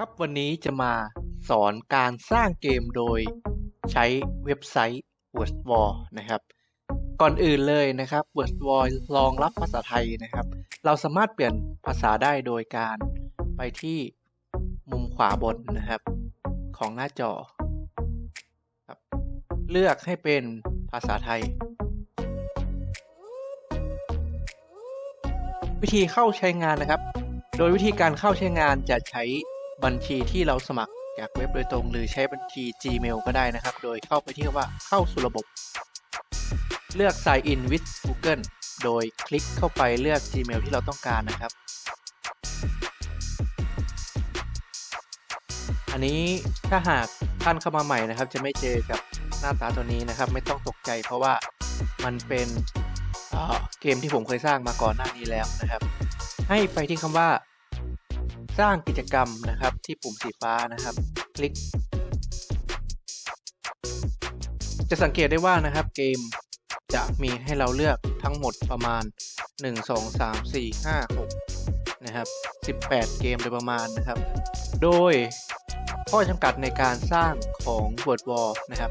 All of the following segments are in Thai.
ครับ วันนี้จะมาสอนการสร้างเกมโดยใช้เว็บไซต์ WordWall นะครับ ก่อนอื่นเลยนะครับ WordWall รองรับภาษาไทยนะครับ เราสามารถเปลี่ยนภาษาได้โดยการไปที่มุมขวาบนนะครับ ของหน้าจอครับเลือกให้เป็นภาษาไทย วิธีเข้าใช้งานนะครับ โดยวิธีการเข้าใช้งานจะใช้ บัญชีที่เราสมัครจากเว็บโดยตรง หรือใช้บัญชี Gmail ก็ได้นะครับ โดยเข้าไปที่คำว่าเข้าสู่ระบบ เลือก Sign in with Google โดยคลิกเข้าไปเลือก Gmail ที่เราต้องการนะครับ อันนี้ถ้าหากท่านเข้ามาใหม่นะครับ จะไม่เจอกับหน้าตาตัวนี้นะครับ ไม่ต้องตกใจเพราะว่ามันเป็นเเกมที่ผมเคยสร้างมาก่อนหน้านี้แล้วนะครับ ให้ไปที่คำว่า สร้างกิจกรรมนะครับที่ปุ่มสีฟ้านะครับ คลิก จะสังเกตได้ว่านะครับเกมจะมีให้เราเลือกทั้งหมดประมาณ 1 2 3 4 5 6นะครับ18 เกมโดยประมาณนะครับ โดยข้อจำกัดในการสร้างของ Word Wall นะครับ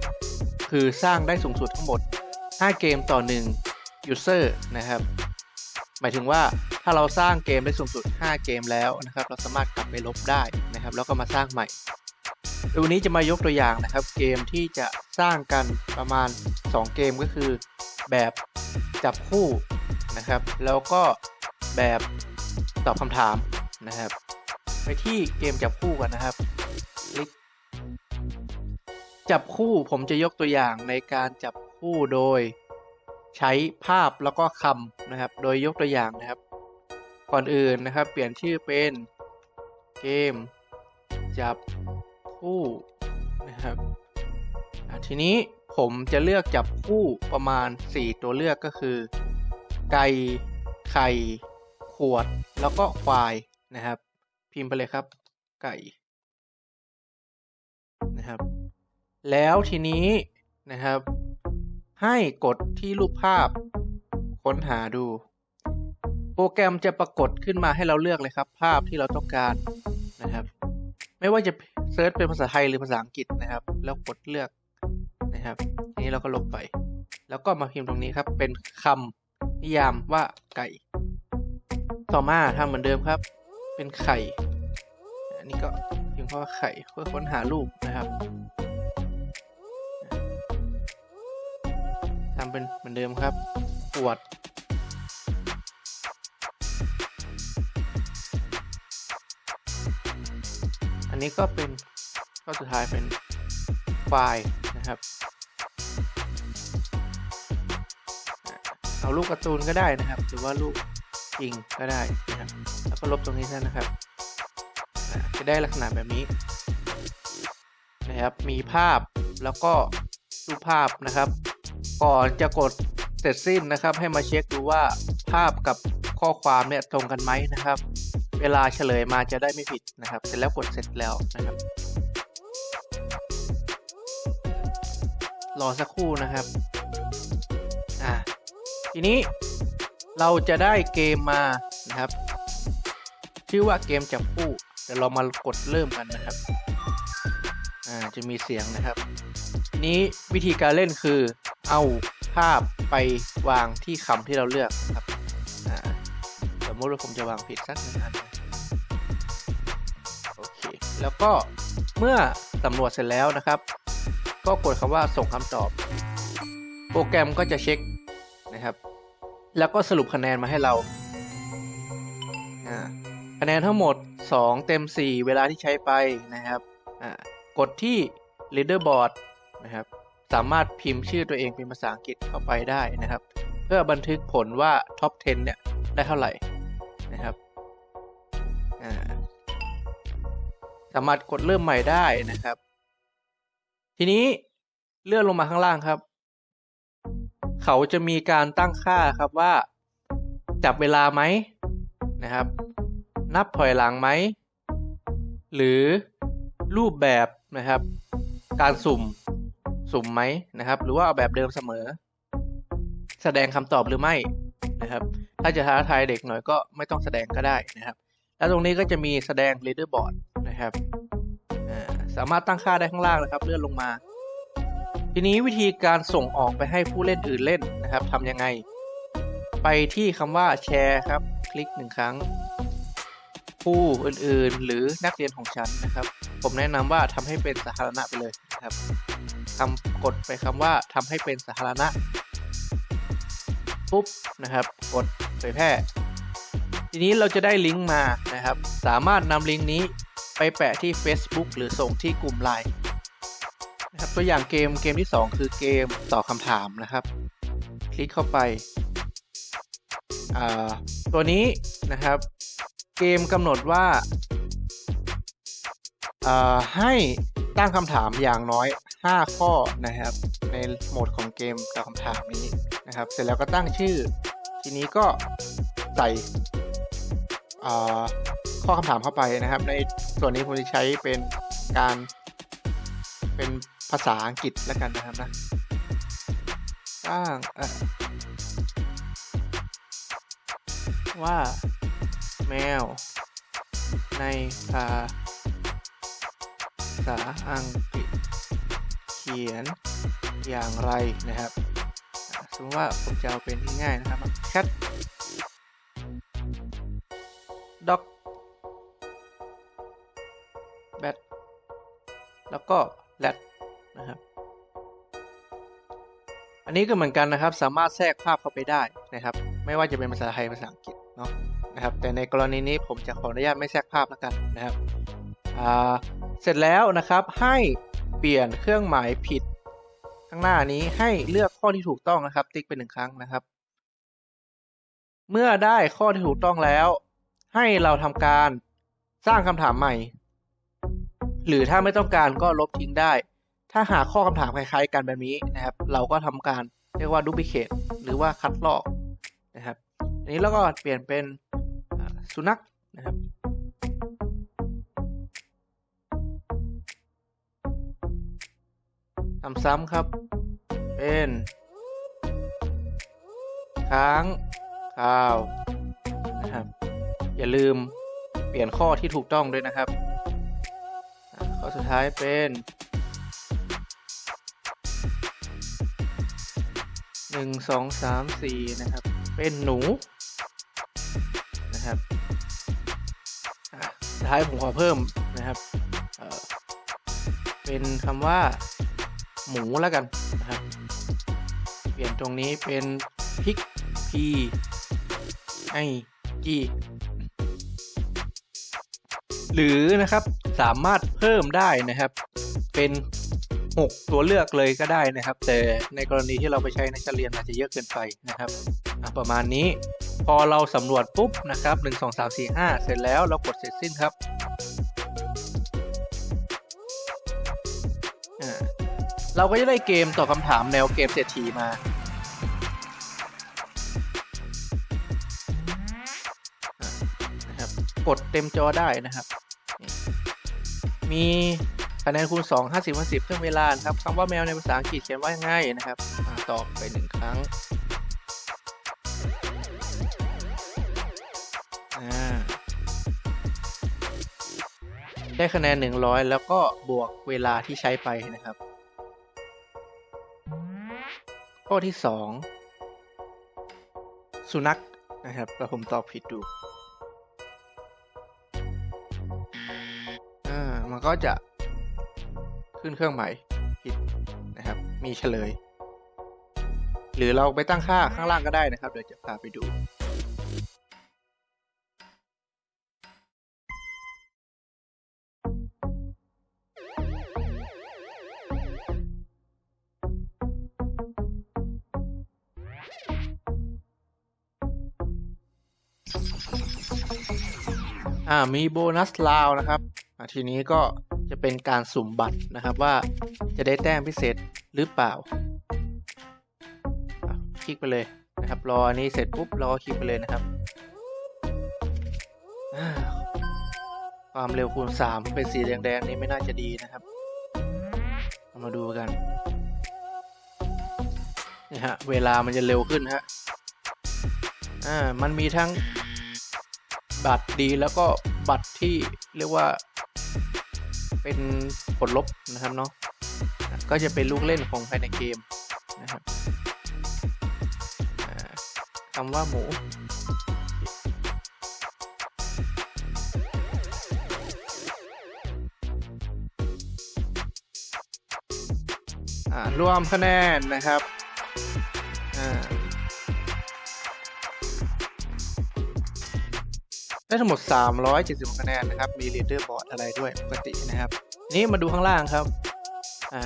คือสร้างได้สูงสุดทั้งหมด 5 เกมต่อ 1 User นะครับ หมายถึงว่าถ้าเราสร้างเกมได้สูงสุด 5 เกมแล้วนะครับ เราสามารถกลับไปลบได้นะครับ แล้วก็มาสร้างใหม่วันนี้จะมายกตัวอย่างนะครับ เกมที่จะสร้างกันประมาณ 2 เกมก็คือ แบบจับคู่นะครับ แล้วก็แบบตอบคำถามนะครับ ไปที่เกมจับคู่กันนะครับลิกจับคู่ผมจะยกตัวอย่างในการจับคู่โดย ใช้ภาพแล้วก็คำนะครับ โดยยกตัวอย่างนะครับ ก่อนอื่นนะครับ เปลี่ยนชื่อเป็นเกม จับคู่นะครับทีนี้ผมจะเลือกจับคู่ประมาณ 4 ตัวเลือกก็คือ ไก่ ไข่ ขวด แล้วก็ควายนะครับ พิมพ์ไปเลยครับ ไก่นะครับ แล้วทีนี้นะครับ ให้กดที่รูปภาพ ค้นหาดู โปรแกรมจะปรากฏขึ้นมาให้เราเลือกเลยครับ ภาพที่เราต้องการนะครับ ไม่ว่าจะเซิร์ชเป็นภาษาไทยหรือภาษาอังกฤษนะครับ แล้วกดเลือกนะครับทีนี้เราก็ลบไป แล้วก็มาพิมพ์ตรงนี้ครับ เป็นคำนิยามว่าไก่ ต่อมาทำเหมือนเดิมครับ เป็นไข่ อันนี้ก็พิมพ์คำว่าไข่เพื่อค้นหารูปนะครับำเป็นเหมือนเดิมครับขวดอันนี้ก็เป็นข้อสุดท้ายเป็นไฟล์นะครับ เอารูปการ์ตูนก็ได้นะครับ หรือว่ารูปจริงก็ได้นะครับ แล้วก็ลบตรงนี้ซะนะครับ จะได้ลักษณะแบบนี้นะครับ มีภาพแล้วก็รูปภาพนะครับ ก่อนจะกดเสร็จสิ้นนะครับ ให้มาเช็คดูว่าภาพกับข้อความเนี่ยตรงกันไหมนะครับ เวลาเฉลยมาจะได้ไม่ผิดนะครับ เสร็จแล้วกดเสร็จแล้วนะครับ รอสักครู่นะครับอ่าทีนี้เราจะได้เกมมานะครับ ชื่อว่าเกมจับคู่เดี๋ยวเรามากดเริ่มกันนะครับอ่าจะมีเสียงนะครับทีนี้วิธีการเล่นคือ เอาภาพไปวางที่คำที่เราเลือกนะครับอ่าสมมติว่าผมจะวางผิดสักหนึ่งอันโอเค แล้วก็เมื่อสำรวจเสร็จแล้วนะครับ ก็กดคำว่าส่งคำตอบ โปรแกรมก็จะเช็คนะครับ แล้วก็สรุปคะแนนมาให้เราคะแนนทั้งหมด 2 เต็ม 4 เวลาที่ใช้ไปนะครับ กดที่ leaderboard นะครับ สามารถพิมพ์ชื่อตัวเองเป็นภาษาอังกฤษเข้าไปได้นะครับ เพื่อบันทึกผลว่าท็อป 10 เนี่ย ได้เท่าไหร่นะครับสามารถกดเริ่มใหม่ได้นะครับ ทีนี้เลื่อนลงมาข้างล่างครับ เขาจะมีการตั้งค่าครับว่า จับเวลาไหมนะครับ นับถอยหลังไหม หรือรูปแบบนะครับ การสุ่ม สุ่มไหมนะครับ หรือว่าเอาแบบเดิมเสมอ แสดงคำตอบหรือไม่นะครับ ถ้าจะท้าทายเด็กหน่อยก็ไม่ต้องแสดงก็ได้นะครับ แล้วตรงนี้ก็จะมีแสดง leaderboard นะครับสามารถตั้งค่าได้ข้างล่างนะครับ เลื่อนลงมา ทีนี้วิธีการส่งออกไปให้ผู้เล่นอื่นเล่นนะครับทำยังไง ไปที่คำว่าแชร์ครับ คลิกหนึ่งครั้ง ผู้อื่นๆ หรือนักเรียนของฉันนะครับ ผมแนะนำว่าทำให้เป็นสาธารณะไปเลยนะครับ คำกดไปคำว่าทำให้เป็นสาธารณะปุ๊บนะครับกดเผยแพร่ ทีนี้เราจะได้ลิงก์มานะครับ สามารถนำลิงก์นี้ไปแปะที่ Facebook หรือส่งที่กลุ่มไลน์นะครับตัวอย่างเกมเกมที่ 2 คือเกมตอบคำถามนะครับ คลิกเข้าไป ตัวนี้นะครับ เกมกำหนดว่าอ่าให้ตั้งคำถามอย่างน้อย 5 ข้อนะครับ ในโหมดของเกมตอบคำถามนี้นะครับ เสร็จแล้วก็ตั้งชื่อ ทีนี้ก็ใส่ข้อคำถามเข้าไปนะครับ ในส่วนนี้ผมจะใช้เป็นการเป็นภาษาอังกฤษแล้วกันนะครับนะตั้งว่าแมว ในภาษาอังกฤษ ขียนอย่างไรนะครับ สมมติว่าผมจะเอาเป็นง่ายๆนะครับ cat dog bat แล้วก็ rat นะครับ อันนี้ก็เหมือนกันนะครับ สามารถแทรกภาพเข้าไปได้นะครับ ไม่ว่าจะเป็นภาษาไทยภาษาอังกฤษเนาะนะครับ แต่ในกรณีนี้ผมจะขออนุญาตไม่แทรกภาพแล้วกันนะครับเสร็จแล้วนะครับให้ ปลี่ยนเครื่องหมายผิด ข้างหน้านี้ให้เลือกข้อที่ถูกต้องนะครับ ติ๊กไปหนึ่งครั้งนะครับ เมื่อได้ข้อที่ถูกต้องแล้ว ให้เราทำการสร้างคำถามใหม่ หรือถ้าไม่ต้องการก็ลบทิ้งได้ ถ้าหาข้อคำถามคล้ายๆ กันแบบนี้นะครับ เราก็ทำการเรียกว่าดู p ิเค e หรือว่าคัดลอกนะครับอันนี้เราก็เปลี่ยนเป็นสุนัขนะครับ ทำซ้ำครับ เป็น ค้างข่าวนะครับ อย่าลืมเปลี่ยนข้อที่ถูกต้องด้วยนะครับ ข้อสุดท้ายเป็นหนึ่งสองสามสี่นะครับ เป็นหนูนะครับสุดท้ายผมขอเพิ่มนะครับ เป็นคำว่า หมูแล้วกันนะครับ เปลี่ยนตรงนี้เป็นพริกพีไอจีหรือนะครับสามารถเพิ่มได้นะครับ เป็น 6 ตัวเลือกเลยก็ได้นะครับ แต่ในกรณีที่เราไปใช้ในชั้นเรียนอาจจะเยอะเกินไปนะครับประมาณนี้พอเราสำรวจปุ๊บนะครับ 1 2 3 4 5 เสร็จแล้วเรากดเสร็จสิ้นครับ เราก็จะได้เกมตอบคำถามแนวเกมเศรษฐีมานะครับกดเต็มจอได้นะครับ มีคะแนนคูณ 2 50 50เครื่องเวลานครับคำว่าแมวในภาษาอังกฤษเขียนว่ายังไงนะครับตอบไปหนึ่งครั้งได้คะแนน 100 แล้วก็บวกเวลาที่ใช้ไปนะครับ ข้อที่สองสุนัขนะครับแล้วผมตอบผิดดูอ่ามันก็จะขึ้นเครื่องหมายผิดนะครับ มีเฉลย หรือเราไปตั้งค่าข้างล่างก็ได้นะครับ เดี๋ยวจะพาไปดู อ่ามีโบนัสลาวนะครับทีนี้ก็จะเป็นการสุ่มบัตรนะครับว่าจะได้แต้มพิเศษหรือเปล่า คลิกไปเลยนะครับ รออันนี้เสร็จปุ๊บเราก็คลิกไปเลยนะครับ ความเร็วคูณ 3 เป็นสีแดงๆนี่ไม่น่าจะดีนะครับเรามาดูกันนี่ฮะเวลามันจะเร็วขึ้นฮะอ่ามันมีทั้ง บัตรดีแล้วก็บัตรที่เรียกว่า เป็นผลลบนะครับเนาะก็จะเป็นลูกเล่นของภายในเกมนะครับคำว่าหมูอ่ารวมคะแนนนะครับ ได้ทั้งหมด 370คะแนนนะครับ มีลีดเดอร์บอร์ดอะไรด้วยปกตินะครับ นี่มาดูข้างล่างครับ อ่า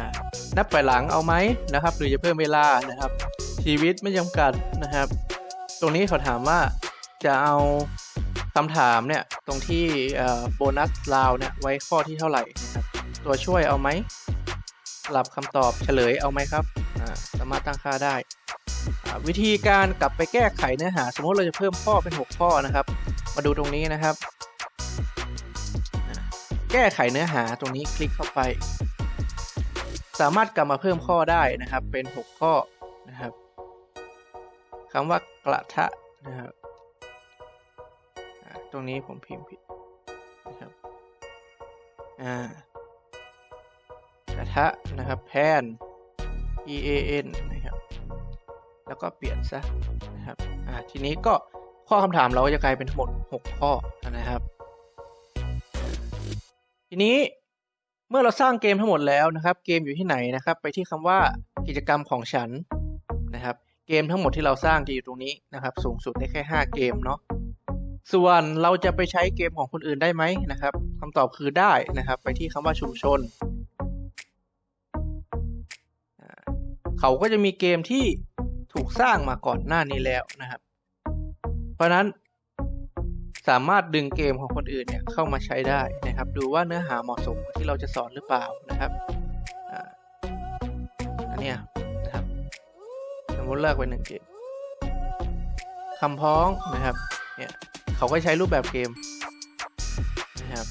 นับไปหลังเอาไหมนะครับ หรือจะเพิ่มเวลานะครับ ชีวิตไม่จำกัดนะครับ ตรงนี้เขาถามว่าจะเอาคำถามเนี่ย ตรงที่โบนัสลาวเนี่ยไว้ข้อที่เท่าไหร่นะครับ ตัวช่วยเอาไหมสลับคำตอบเฉลยเอาไหมครับอ่าสามารถตั้งค่าได้อ่าวิธีการกลับไปแก้ไขเนื้อหา สมมติเราจะเพิ่มข้อเป็น 6 ข้อนะครับ มาดูตรงนี้นะครับ แก้ไขเนื้อหาตรงนี้คลิกเข้าไป สามารถกลับมาเพิ่มข้อได้นะครับ เป็น 6 ข้อนะครับคำว่ากระทะนะครับตรงนี้ผมพิมพ์ผิดนะครับอ่ากระทะนะครับแพน e a n นะครับ แล้วก็เปลี่ยนซะนะครับอ่าทีนี้ก็ ข้อคำถามเราก็จะกลายเป็นทั้งหมด 6 ข้อนะครับ ทีนี้เมื่อเราสร้างเกมทั้งหมดแล้วนะครับ เกมอยู่ที่ไหนนะครับ ไปที่คำว่ากิจกรรมของฉันนะครับ เกมทั้งหมดที่เราสร้างจะอยู่ตรงนี้นะครับ สูงสุดได้แค่ 5 เกมเนาะส่วนเราจะไปใช้เกมของคนอื่นได้ไหมนะครับคำตอบคือได้นะครับ ไปที่คำว่าชุมชน เขาก็จะมีเกมที่ถูกสร้างมาก่อนหน้านี้แล้วนะครับ เพราะนั้นสามารถดึงเกมของคนอื่นเนี่ยเข้ามาใช้ได้นะครับ ดูว่าเนื้อหาเหมาะสมที่เราจะสอนหรือเปล่านะครับอันนี้นะครับสมมติเลิกไปหนึ่งเกมคำพ้องนะครับเนี่ยเขาก็ใช้รูปแบบเกมนะครับ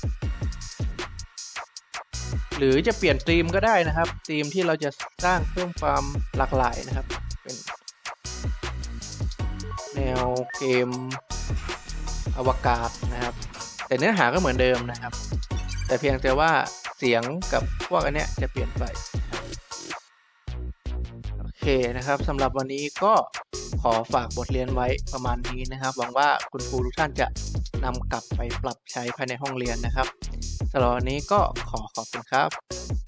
หรือจะเปลี่ยนธีมก็ได้นะครับธีมที่เราจะสร้างเพิ่มความหลากหลายนะครับ แนวเกมอวกาศนะครับ แต่เนื้อหาก็เหมือนเดิมนะครับ แต่เพียงแต่ว่าเสียงกับพวกอันเนี้ยจะเปลี่ยนไป โอเคนะครับสำหรับวันนี้ก็ขอฝากบทเรียนไว้ประมาณนี้นะครับ หวังว่าคุณครูทุกท่านจะนำกลับไปปรับใช้ภายในห้องเรียนนะครับสำหรับวันนี้ก็ขอขอบคุณครับ